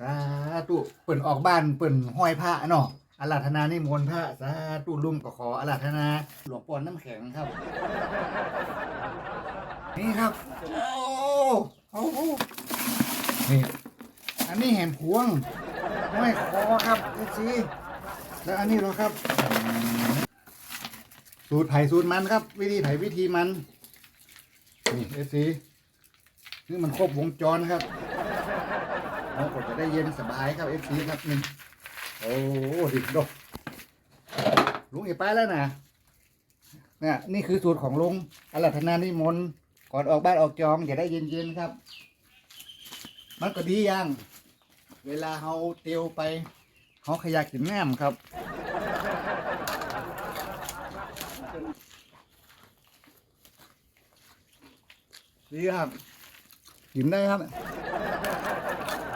สาธุเปิ่นออกบ้านเปิ่นห้อยพระเนาะอาราธนานิมนต์พระสาธุลุงก็ขออาราธนา หลวงปอนน้ำแข็งครับ นี่ครับ โอ้โอ้โหนี่อันนี้แหนพวงห้อยคอครับเอซีแล้วอันนี้เหรอครับ สูตรไผ่สูตรมันครับ วิธีไผ่วิธีมันนี่เอซีนี่มันครบวงจรครับ เราก็จะได้เย็นสบายครับเอฟซีครับนี่โอ้ดิบดกลุงเอไปแล้วนะเนี่ยนี่คือสูตรของลุงอรัธนานิมนต์ก่อนออกบ้านออกจองอย่าได้เย็นๆครับ มันก็ดีอย่าง เวลาเขาเตียวไปเขาขยากกินแหนมครับดีครับกินได้ครับ